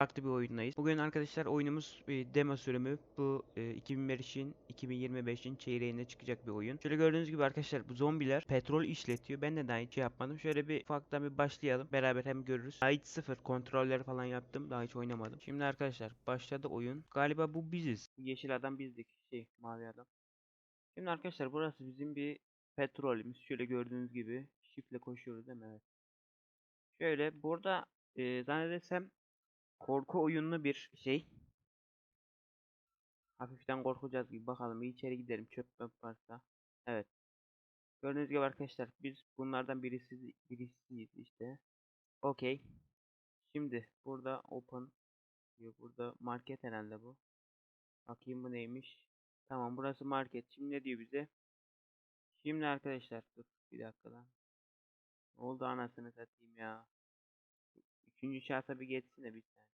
farklı bir oyundayız. Bugün arkadaşlar oyunumuz bir demo sürümü. Bu e, 2025'in 2025'in çeyreğinde çıkacak bir oyun. Şöyle gördüğünüz gibi arkadaşlar bu zombiler petrol işletiyor. Ben de daha hiç şey yapmadım. Şöyle bir ufaktan bir başlayalım. Beraber hem görürüz. Daha hiç sıfır kontrolleri falan yaptım. Daha hiç oynamadım. Şimdi arkadaşlar başladı oyun. Galiba bu biziz. Yeşil adam bizdik. Şey mavi adam. Şimdi arkadaşlar burası bizim bir petrolümüz. Şöyle gördüğünüz gibi şifle koşuyoruz değil mi? Evet. Şöyle burada e, zannedersem korku oyunlu bir şey. Hafiften korkacağız gibi bakalım içeri gidelim çöp varsa. Evet. Gördüğünüz gibi arkadaşlar biz bunlardan birisi birisiyiz işte. Okey. Şimdi burada open diyor. Burada market herhalde bu. Bakayım bu neymiş. Tamam burası market. Şimdi ne diyor bize? Şimdi arkadaşlar dur bir dakika lan. Ne oldu anasını satayım ya. Üçüncü şahsa bir geçsin de bir tane.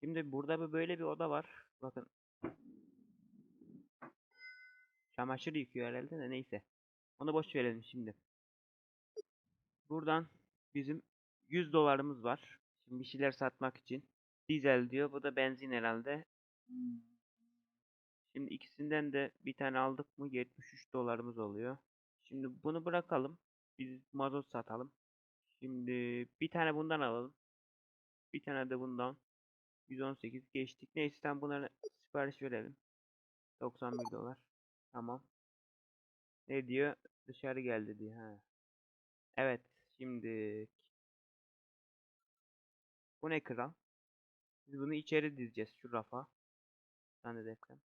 Şimdi burada böyle bir oda var. Bakın. Çamaşır yıkıyor herhalde de neyse. Onu boş verelim şimdi. Buradan bizim 100 dolarımız var. Şimdi bir şeyler satmak için. Dizel diyor. Bu da benzin herhalde. Şimdi ikisinden de bir tane aldık mı 73 dolarımız oluyor. Şimdi bunu bırakalım. Biz mazot satalım. Şimdi bir tane bundan alalım. Bir tane de bundan. 118 geçtik. Neyse tam bunlara sipariş verelim. 91 dolar. Tamam. Ne diyor? Dışarı geldi diyor. Ha. Evet. Şimdi bu ne kral? Biz bunu içeri dizeceğiz şu rafa. Zannedersem.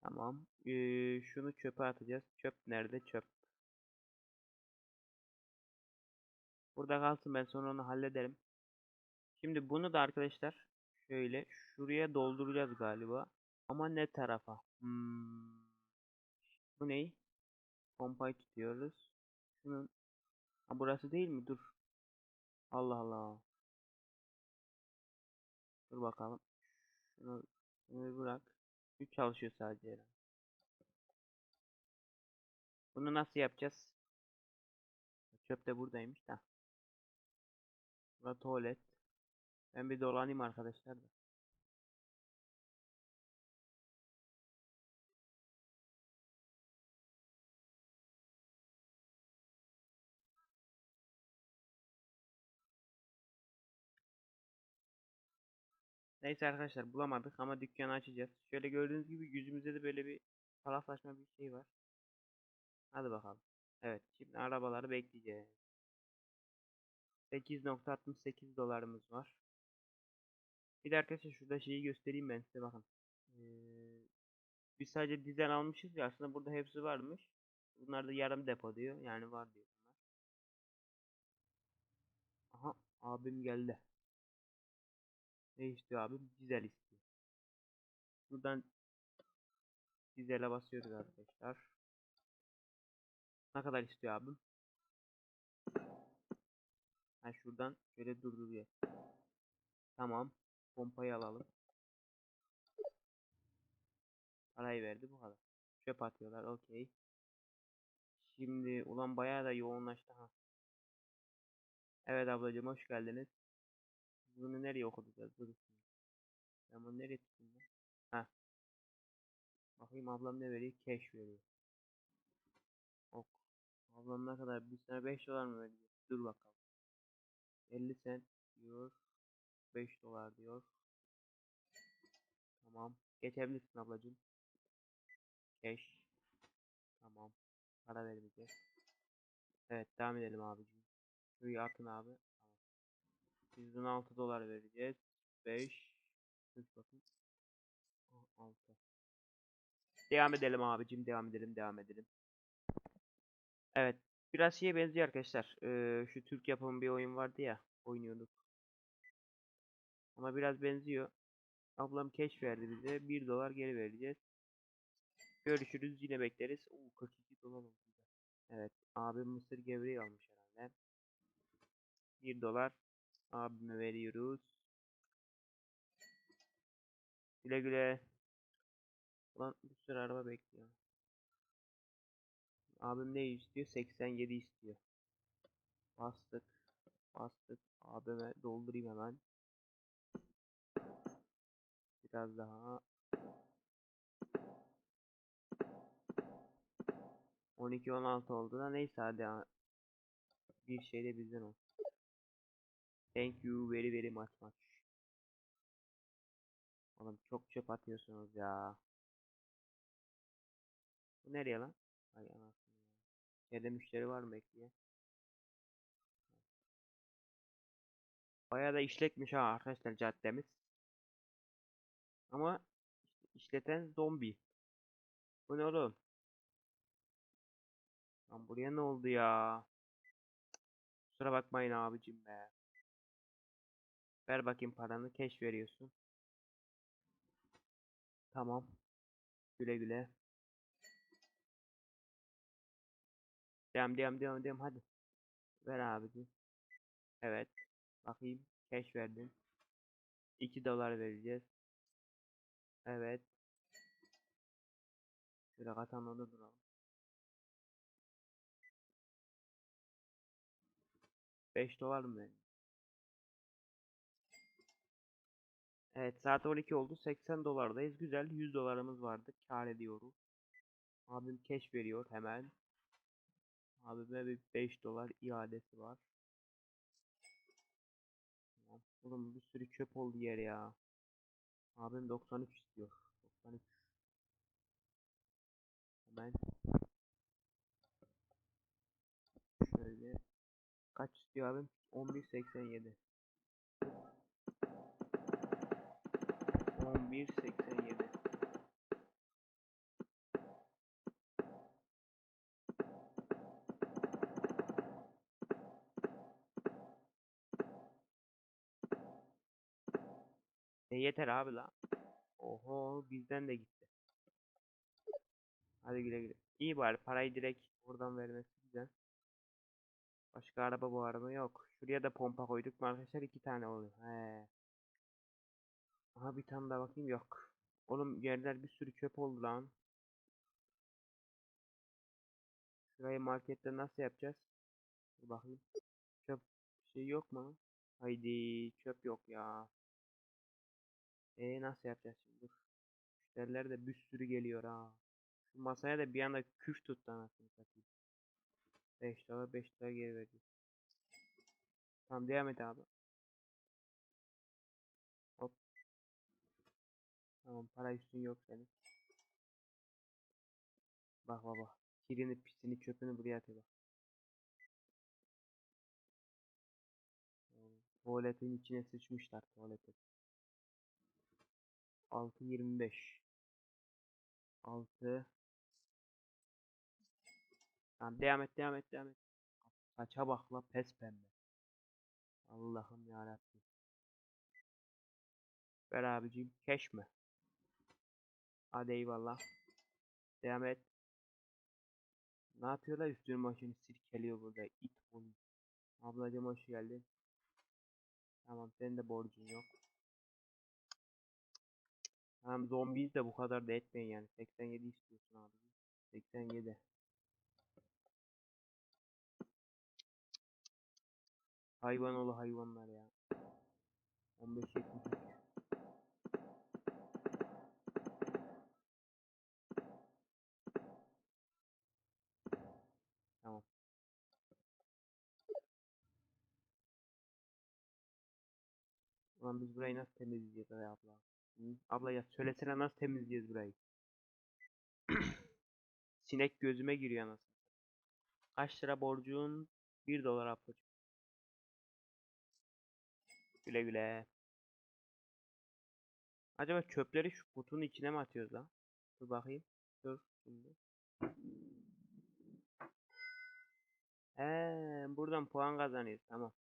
Tamam. Ee, şunu çöpe atacağız. Çöp nerede? Çöp. Burada kalsın ben sonra onu hallederim. Şimdi bunu da arkadaşlar şöyle şuraya dolduracağız galiba. Ama ne tarafa? Hmm. Bu ne? Pompayı tutuyoruz. Şunun ha, burası değil mi? Dur. Allah Allah. Dur bakalım. Şunu, şunu bırak. 3 çalışıyor sadece. Bunu nasıl yapacağız? Çöp de buradaymış da. Burada tuvalet. Ben bir dolanayım arkadaşlar da. Neyse arkadaşlar bulamadık ama dükkanı açacağız. Şöyle gördüğünüz gibi yüzümüzde de böyle bir salaklaşma bir şey var. Hadi bakalım. Evet şimdi arabaları bekleyeceğiz. 8.68 dolarımız var. Bir de arkadaşlar şurada şeyi göstereyim ben size bakın. Ee, biz sadece dizel almışız ya aslında burada hepsi varmış. Bunlar da yarım depo diyor. Yani var diyor bunlar. Aha abim geldi. Ne istiyor abim? Dizel istiyor. Buradan dizele basıyoruz arkadaşlar. Ne kadar istiyor abim? Ha şuradan şöyle durduruyor. Tamam. Pompayı alalım. Parayı verdi bu kadar. Çöp atıyorlar. Okey. Şimdi ulan bayağı da yoğunlaştı ha. Evet ablacığım hoş geldiniz. Bunu nereye okutacağız? Dur şimdi. Ben bunu nereye tutayım ben? Ha. Bakayım ablam ne veriyor? Cash veriyor. Ok. Ablam ne kadar? Bir sene 5 dolar mı veriyor? Dur bakalım. 50 cent diyor. 5 dolar diyor. Tamam. Geçebilirsin ablacığım. Cash. Tamam. Para vermeyeceğiz. Evet devam edelim abicim. Şurayı atın abi. Tamam. 116 dolar vereceğiz. 5. 3 bakın. 6. Devam edelim abicim. Devam edelim. Devam edelim. Evet. Biraz şeye benziyor arkadaşlar. Ee, şu Türk yapımı bir oyun vardı ya. Oynuyorduk. Ama biraz benziyor. Ablam cash verdi bize. 1 dolar geri vereceğiz. Görüşürüz. Yine bekleriz. Oo, 42 dolar oldu. Evet. Abim mısır gevreği almış herhalde. 1 dolar. Abime veriyoruz. Güle güle. Ulan bir sürü araba bekliyor. Abim ne istiyor? 87 istiyor. Bastık. Bastık. ABM doldurayım hemen. Biraz daha. 12-16 oldu da neyse hadi ha. Bir şey de bizden olsun. Thank you very very much much. Oğlum çok çöp atıyorsunuz ya. Bu nereye lan? Ay anasını ya. Yerde müşteri var mı bekliyor? Bayağı da işletmiş ha arkadaşlar caddemiz. Ama işleten zombi. Bu ne oğlum? Lan buraya ne oldu ya? Kusura bakmayın abicim be. Ver bakayım paranı. Keş veriyorsun. Tamam. Güle güle. Devam devam devam devam hadi. Ver abicim. Evet. Bakayım. Keş verdin. 2 dolar vereceğiz. Evet. Şöyle katanlarda duralım. Beş dolar mı verdin? Evet saat 12 oldu. 80 dolardayız. Güzel. 100 dolarımız vardı. Kar ediyoruz. Abim keş veriyor hemen. Abime bir 5 dolar iadesi var. Oğlum bir sürü çöp oldu yer ya. Abim 93 istiyor. 93. Hemen. Şöyle. Kaç istiyor abim? 11.87. 11.87. E yeter abi la. Oho bizden de gitti. Hadi güle güle. İyi bari parayı direkt oradan vermesi güzel. Başka araba bu araba yok. Şuraya da pompa koyduk arkadaşlar iki tane oluyor. He. Aha bir tane daha bakayım yok. Oğlum yerler bir sürü çöp oldu lan. Şurayı markette nasıl yapacağız? Dur bakayım. Çöp şey yok mu? Haydi çöp yok ya. E nasıl yapacağız şimdi? Dur. Müşteriler de bir sürü geliyor ha. Şu masaya da bir anda küf tuttu anasını satayım. 5 dolar 5 dolar geri vereceğiz. Tamam devam et abi. Hop. Tamam para üstün yok senin. Bak baba. Kirini pisini çöpünü buraya atıyor bak. Tuvaletin içine sıçmışlar tuvalete. 6.25 6 Tamam devam et devam et devam et. Saça bak pes pembe. Allah'ım yarabbim. Ver abicim keş mi? Hadi eyvallah. Devam et. Ne yapıyorlar üstünün başını sirkeliyor burada it bunu. Ablacım hoş geldin. Tamam senin de borcun yok. Tamam zombiyiz de bu kadar da etmeyin yani. 87 istiyorsun abi. 87. Hayvan oğlu hayvanlar ya. 15 73. Tamam. Ulan biz burayı nasıl temizleyeceğiz ay abla? Abla ya söylesene nasıl temizleyeceğiz burayı? Sinek gözüme giriyor anasını. Kaç lira borcun? 1 dolar ablacığım. Güle güle. Acaba çöpleri şu kutunun içine mi atıyoruz lan? Dur bakayım. Dur şimdi. He, buradan puan kazanıyoruz. Tamam.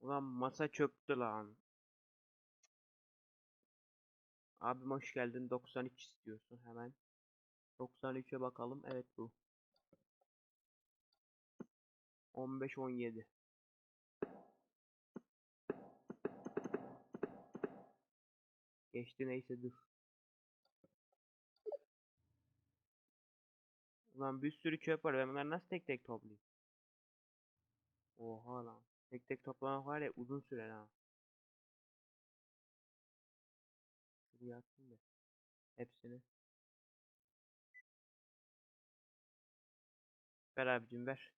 Ulan masa çöktü lan. Abim hoş geldin. 93 istiyorsun hemen. 93'e bakalım. Evet bu. 15 17. Geçti neyse dur. Ulan bir sürü çöp var. Ben bunları nasıl tek tek toplayayım? Oha lan. Tek tek toplamak var ya uzun sürer ha. Şuraya atayım da. Hepsini. Ver abicim ver.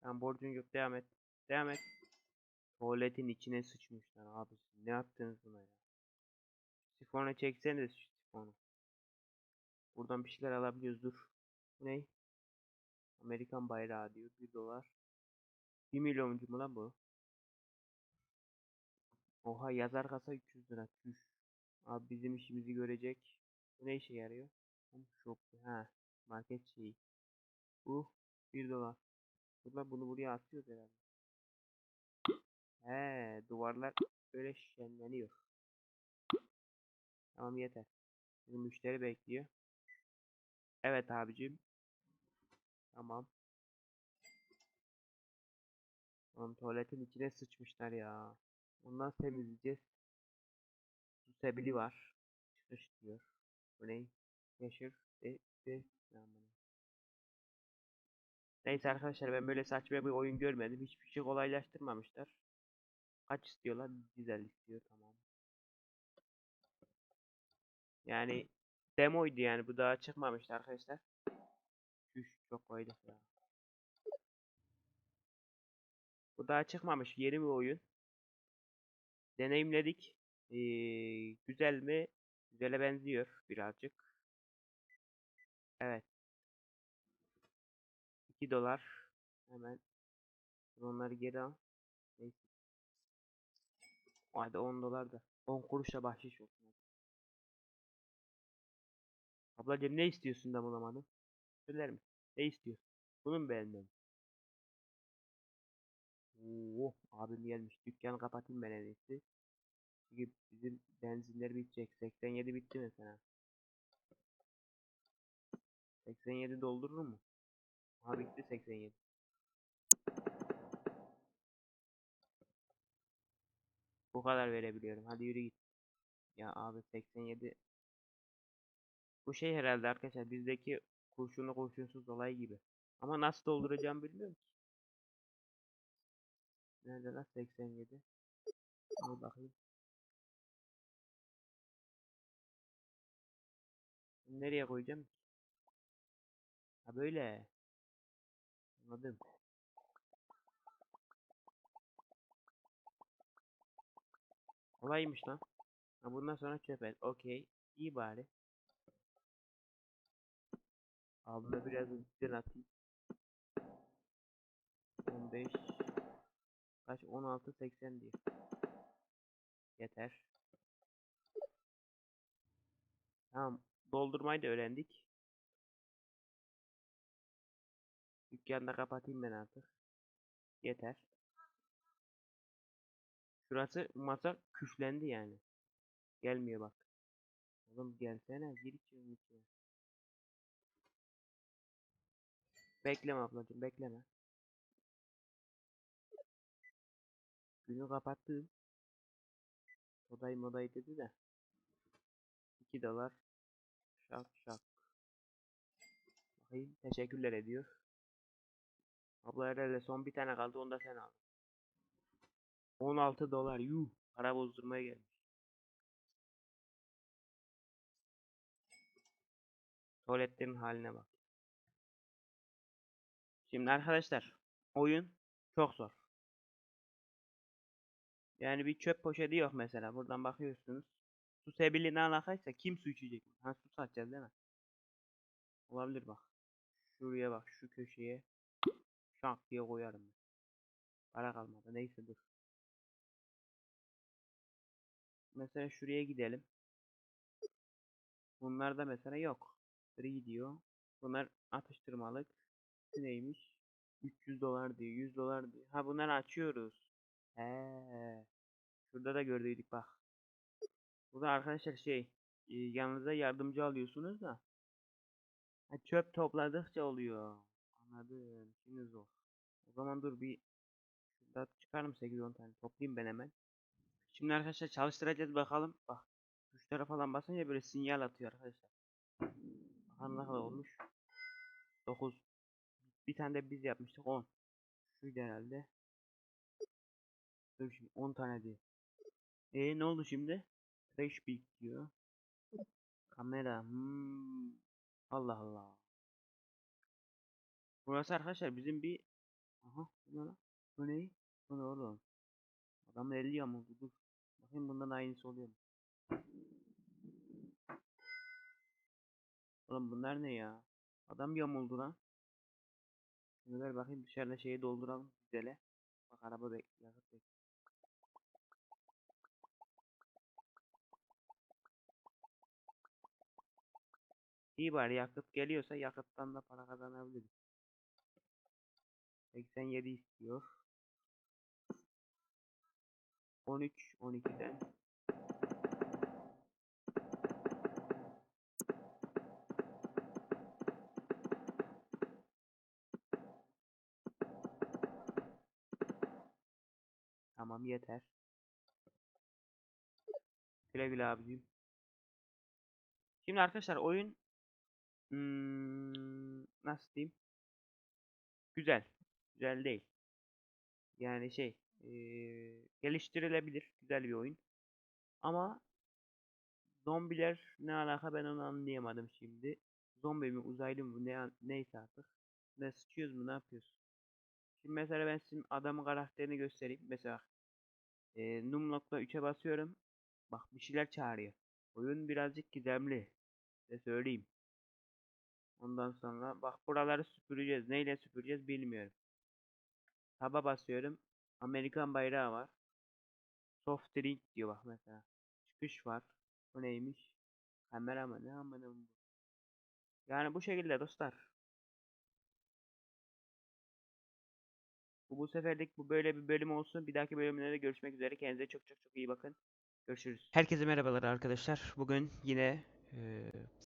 Tamam borcun yok devam et. Devam et. Tuvaletin içine sıçmışlar abi. Ne yaptınız buna ya? Sifonu çeksene şu sifonu. Buradan bir şeyler alabiliyoruz dur. Bu ne? Amerikan bayrağı diyor. 1 dolar. 1 milyoncu mu lan bu? Oha yazar kasa 300 lira. Çüş. Abi bizim işimizi görecek. Bu ne işe yarıyor? Home shop. Ha. Market şeyi. Bu 1 dolar. Burada bunu buraya atıyoruz herhalde. He, duvarlar böyle şenleniyor. Tamam yeter. Şimdi müşteri bekliyor. Evet abicim. Tamam. Oğlum tuvaletin içine sıçmışlar ya. Ondan temizleyeceğiz. Sebili var. Çıkış diyor. Bu ne? Yaşır. De, de. Aman. Neyse arkadaşlar ben böyle saçma bir oyun görmedim. Hiçbir şey kolaylaştırmamışlar. Kaç istiyorlar? 150 istiyor tamam. Yani demoydu yani bu daha çıkmamıştı arkadaşlar. Üş çok koyduk ya. Bu daha çıkmamış yeni bir oyun. Deneyimledik. Güzel mi? Güzele benziyor birazcık. Evet. 2 dolar. Hemen onları geri al. Neyse. Hadi 10 dolar da. 10 kuruşa bahşiş olsun. hadi. Ablacığım ne istiyorsun da bulamadım. Söyler misin? Ne istiyorsun? Bunu mu beğendin? Oo, abim gelmiş. Dükkanı kapatayım ben en iyisi. Çünkü bizim benzinler bitecek. 87 bitti mesela. 87 doldurur mu? Ha bitti 87. Bu kadar verebiliyorum. Hadi yürü git. Ya abi 87. Bu şey herhalde arkadaşlar bizdeki kurşunlu kurşunsuz olay gibi. Ama nasıl dolduracağım bilmiyorum ki. Nerede lan 87? Al bakayım. Nereye koyacağım? Ha böyle. Anladım. Kolaymış lan. Ha bundan sonra çöp et. Okey. İyi bari. Abime biraz üstten atayım. 15 kaç 16 80 diyor. Yeter. Tamam. Doldurmayı da öğrendik. Dükkanı da kapatayım ben artık. Yeter. Şurası masa küflendi yani. Gelmiyor bak. Oğlum gelsene gir içeri içeri. Bekleme ablacığım bekleme. Günü kapattım. Odayı modayı dedi de. 2 dolar. Şak şak. Bakayım teşekkürler ediyor. Abla herhalde son bir tane kaldı onu da sen al. 16 dolar yuh. Para bozdurmaya gelmiş. Tuvaletlerin haline bak. Şimdi arkadaşlar oyun çok zor. Yani bir çöp poşeti yok mesela. Buradan bakıyorsunuz. Su sebili ne alakaysa kim su içecek? Ha su satacağız değil mi? Olabilir bak. Şuraya bak şu köşeye. Şak diye koyarım. ben. Para kalmadı. Neyse dur. Mesela şuraya gidelim. Bunlarda mesela yok. Free. Bunlar atıştırmalık. Neymiş? 300 dolar diyor. 100 dolar diyor. Ha bunları açıyoruz. He. Şurada da gördüydük bak. Burada arkadaşlar şey e, yanınıza yardımcı alıyorsunuz da. Çöp topladıkça oluyor. Anladım. Şimdi zor. O zaman dur bir şurada çıkarım 8-10 tane toplayayım ben hemen. Şimdi arkadaşlar çalıştıracağız bakalım. Bak tuşlara falan basınca böyle sinyal atıyor arkadaşlar. Bakalım ne kadar olmuş. 9. Bir tane de biz yapmıştık 10. Şuydu herhalde. Dur şimdi 10 tane değil. E ne oldu şimdi? Trash big diyor. Kamera. Hmm. Allah Allah. Burası arkadaşlar bizim bir Aha bu ne lan? Bu ne? Bu ne oğlum? Adamın eli yamuldu dur. Bakayım bundan aynısı oluyor mu? Oğlum bunlar ne ya? Adam yamuldu lan. Şunu ver bakayım dışarıda şeyi dolduralım güzele. Bak araba bek yakıt bek. İyi bari yakıt geliyorsa yakıttan da para kazanabiliriz. 87 istiyor. 13 12'den. Tamam yeter. Güle güle abicim. Şimdi arkadaşlar oyun hmm, nasıl diyeyim? Güzel. Güzel değil. Yani şey eee, geliştirilebilir. Güzel bir oyun. Ama zombiler ne alaka ben onu anlayamadım şimdi. Zombi mi uzaylı mı ne neyse artık. Ne sıçıyoruz mu ne yapıyoruz? Şimdi mesela ben sizin adamın karakterini göstereyim. Mesela eee Numlock'la 3'e basıyorum. Bak bir şeyler çağırıyor. Oyun birazcık gizemli. Size söyleyeyim. Ondan sonra bak buraları süpüreceğiz. Neyle süpüreceğiz bilmiyorum. Taba basıyorum. Amerikan bayrağı var. Soft drink diyor bak mesela. Çıkış var. Bu neymiş? Kamera mı? Ne amına bu? Yani bu şekilde dostlar. Bu bu seferlik bu böyle bir bölüm olsun. Bir dahaki bölümlerde görüşmek üzere. Kendinize çok çok çok iyi bakın. Görüşürüz. Herkese merhabalar arkadaşlar. Bugün yine eee,